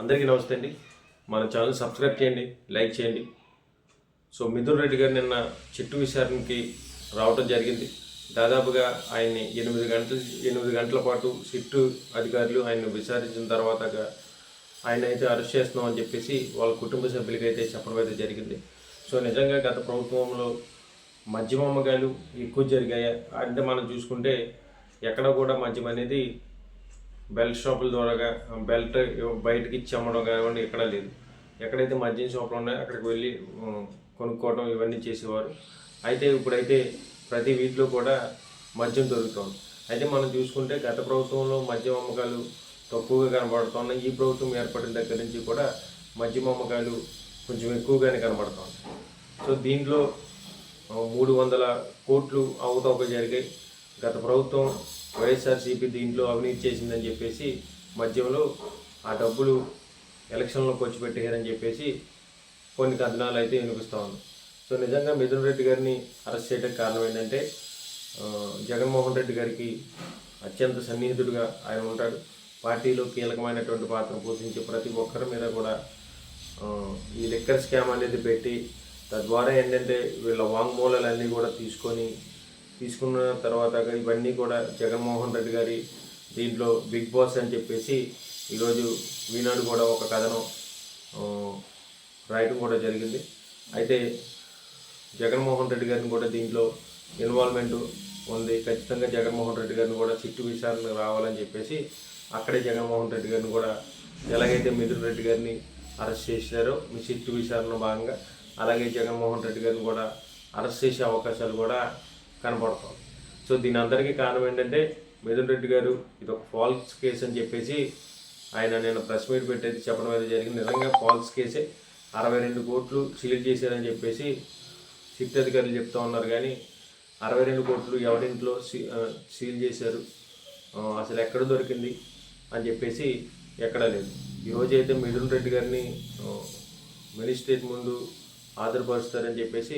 అందరికీ నమస్తే అండి. మన ఛానల్ సబ్స్క్రైబ్ చేయండి లైక్ చేయండి. సో మిథున్ రెడ్డి గారు నిన్న చిట్టు విచారణకి రావటం జరిగింది. దాదాపుగా ఆయన్ని ఎనిమిది గంటల ఎనిమిది గంటల పాటు సిట్టు అధికారులు ఆయన్ని విచారించిన తర్వాత ఆయన అయితే అరెస్ట్ చేస్తున్నాం అని చెప్పేసి వాళ్ళ కుటుంబ సభ్యులకి అయితే చెప్పడం అయితే జరిగింది. సో నిజంగా గత ప్రభుత్వంలో మద్యం అమ్మకాలు ఎక్కువ జరిగాయి? అంటే మనం చూసుకుంటే ఎక్కడ కూడా మద్యం అనేది బెల్ట్ షాపుల ద్వారా బెల్ట్ బయటకి ఇచ్చి అమ్మడం కానివ్వండి ఎక్కడా లేదు. ఎక్కడైతే మద్యం షాపులు ఉన్నాయో అక్కడికి వెళ్ళి కొనుక్కోవటం కొనుక్కోవడం ఇవన్నీ చేసేవారు. అయితే ఇప్పుడైతే ప్రతి వీధిలో కూడా మద్యం దొరుకుతుంది. అయితే మనం చూసుకుంటే గత ప్రభుత్వంలో మద్యం అమ్మకాలు తక్కువగా కనబడుతున్నాయి. ఈ ప్రభుత్వం ఏర్పడిన దగ్గర నుంచి కూడా మద్యం అమ్మకాలు కొంచెం ఎక్కువగానే కనబడుతుంది సో దీంట్లో మూడు వందల కోట్లు అవతవక జరిగాయి. గత ప్రభుత్వం వైఎస్ఆర్సీపీ దీంట్లో అవినీతి చేసిందని చెప్పేసి మధ్యంలో ఆ డబ్బులు ఎలక్షన్లో ఖర్చు పెట్టారని చెప్పేసి కొన్ని కథనాలు అయితే వినిపిస్తూ ఉంది. సో నిజంగా మిథున్ రెడ్డి గారిని అరెస్ట్ చేయడానికి కారణం ఏంటంటే జగన్మోహన్ రెడ్డి గారికి అత్యంత సన్నిహితుడిగా ఆయన ఉంటాడు. పార్టీలో కీలకమైనటువంటి పాత్ర పోషించే ప్రతి ఒక్కరి మీద కూడా ఈ లిక్కర్ స్కామ్ అనేది పెట్టి తద్వారా ఏంటంటే వీళ్ళ వాంగ్మూలాలన్నీ కూడా తీసుకొని తీసుకున్న తర్వాత ఇవన్నీ కూడా జగన్మోహన్ రెడ్డి గారి దీంట్లో బిగ్ బాస్ అని చెప్పేసి ఈరోజు ఈనాడు కూడా ఒక కథనం రాయటం కూడా జరిగింది. అయితే జగన్మోహన్ రెడ్డి గారిని కూడా దీంట్లో ఇన్వాల్వ్మెంట్ ఉంది. ఖచ్చితంగా జగన్మోహన్ రెడ్డి గారిని కూడా చిట్టు విచారణ రావాలని చెప్పేసి అక్కడే జగన్మోహన్ రెడ్డి గారిని కూడా ఎలాగైతే మిథున్ రెడ్డి గారిని అరెస్ట్ చేశారో మీ చిట్టు విచారణ భాగంగా అలాగే జగన్మోహన్ రెడ్డి గారిని కూడా అరెస్ట్ చేసే అవకాశాలు కూడా కనపడతాం సో దీని అందరికీ కారణం ఏంటంటే మిథున్ రెడ్డి గారు ఇది ఒక ఫాల్స్ కేసు అని చెప్పేసి ఆయన నేను ప్రెస్ మీట్ పెట్టేది చెప్పడం అయితే జరిగింది. నిజంగా ఫాల్స్ కేసే అరవై రెండు కోట్లు సీల్ చేశారని చెప్పేసి సిట్ అధికారులు చెప్తా ఉన్నారు. కానీ అరవై రెండు కోట్లు ఎవరింట్లో సీల్ చేశారు? అసలు ఎక్కడ దొరికింది? అని చెప్పేసి ఎక్కడా లేదు. ఈరోజు అయితే మిథున్ రెడ్డి గారిని మినిస్ట్రేట్ ముందు హాజరుపరుస్తారని చెప్పేసి